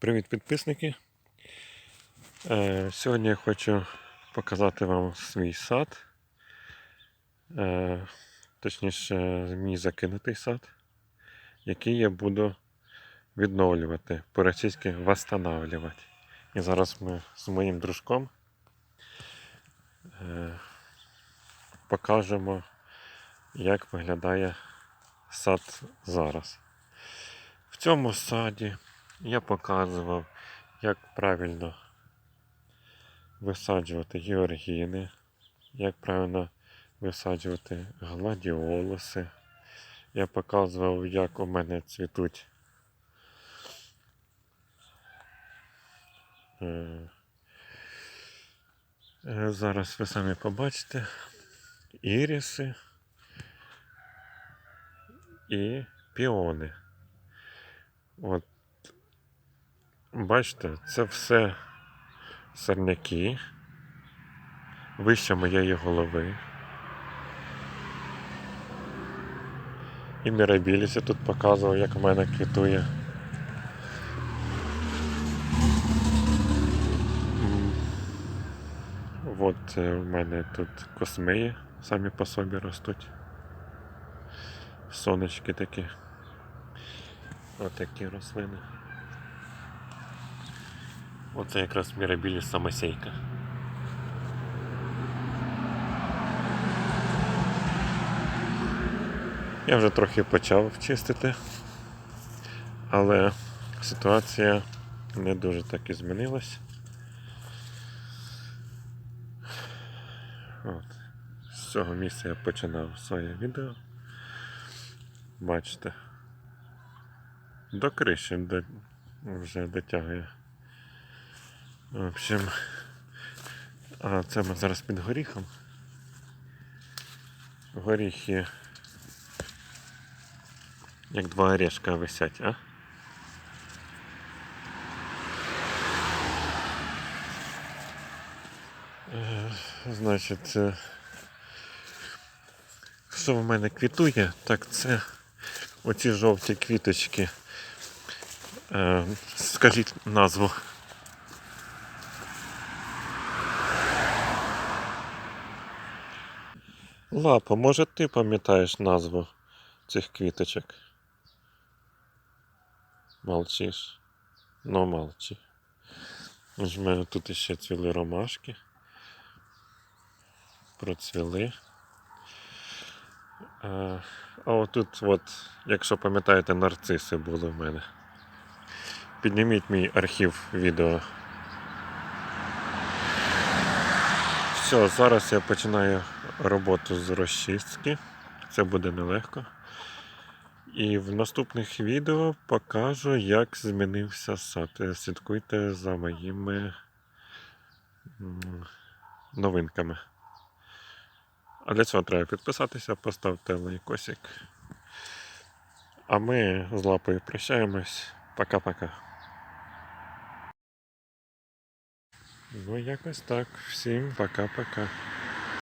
Привіт, підписники. Е, Сьогодні я хочу показати вам свій сад. Е, Точніше, мій закинутий сад, який я буду відновлювати, по-російськи восстанавливати. І зараз ми з моїм дружком е, покажемо, як виглядає сад зараз. В цьому саді я показував, як правильно висаджувати георгіни, як правильно висаджувати гладіолуси. Я показував, як у мене цвітуть е, е, зараз ви самі побачите іріси і піони. От Бачите, це все сорняки вище моєї голови. І мірабіліс я тут показував, як у мене квітує. От е, у мене тут космеї самі по собі ростуть. Сонечки такі. Отакі рослини. Оце якраз мірабіліс самосейка. Я вже трохи почав чистити, але ситуація не дуже так і змінилась. От. З цього місця я починав своє відео. Бачите. До криші вже дотягує. В общем, це ми зараз під горіхом. Горіхи як два орешка висять, а? Е, Значить, е, що в мене квітує, так це оці жовті квіточки. Е, Скажіть назву. Лапа, може ти пам'ятаєш назву цих квіточок? Молчиш. Ну молчи. Ось в мене тут ще цвіли ромашки. Процвіли. А, а отут, от, якщо пам'ятаєте, нарциси були в мене. Підніміть мій архів відео. Все, зараз я починаю роботу з розчистки. Це буде нелегко. І в наступних відео покажу, як змінився сад. Е, Слідкуйте за моїми новинками. А для цього треба підписатися, поставте лайкосик. А ми з лапою прощаємось. Пока-пока. Ну, якось так. Всім пока-пока.